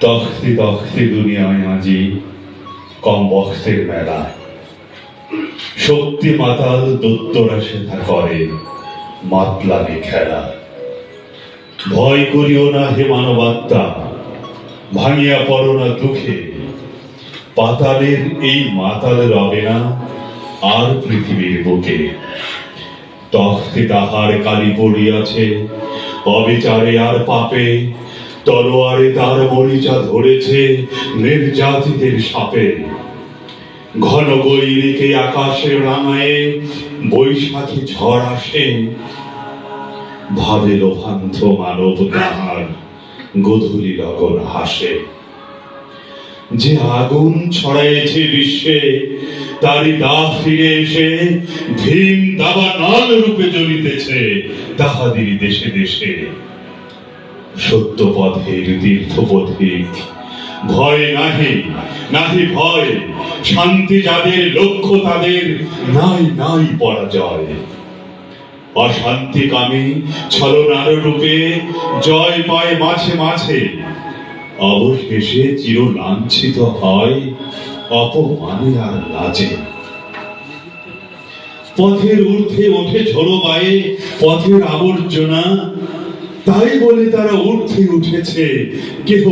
তখতি তখতি দুনিয়ায় আজি কম বক্সের মেলা। শক্তি মাতাল দত্তরা সেথা করে মাতলামি খেলা। ভয় করিও না হে মানবাত্মা, ভাঙিয়া পড়ো না দুঃখে। পাতালের এই মাতাল রবে না আর পৃথিবীর বুকে। তখতে তাহার কালি পড়িয়াছে, অবিচারে আর পাপে তলোয়ারে তার মরিচা ধরেছে নির্যাতিতের সাপে। ঘন গৈরিকে আকাশে রাঙায়ে বৈশাখী ঝড় আসে। ভাবে লোভান্ত মানব তাহার গধূলি লগন হাসে। যে আগুন ছড়াইছে বিশ্বে, তারই দা ফিরে এসে ভীম দাবা নাল রূপে জ্বলিতেছে তাহাদেরই দেশে দেশে। সত্য পথের তীর্থ পথিক ভয় নাহি নাহি ভয়, শান্তি যাদের, লক্ষ্য তাদের, নাই নাই পরাজয়। অশান্তি কামী ছলনার রূপে জয় পায় মাঝে মাঝে। অবশেষে চির লাঞ্ছিত হয় অপমানে আর লাজে। পথের ঊর্ধ্বে ওঠে ঝোড়ো পায়ে, পথের আবর্জনা তাই বলে তারা ঊর্ধ্বে উঠেছে। কেহ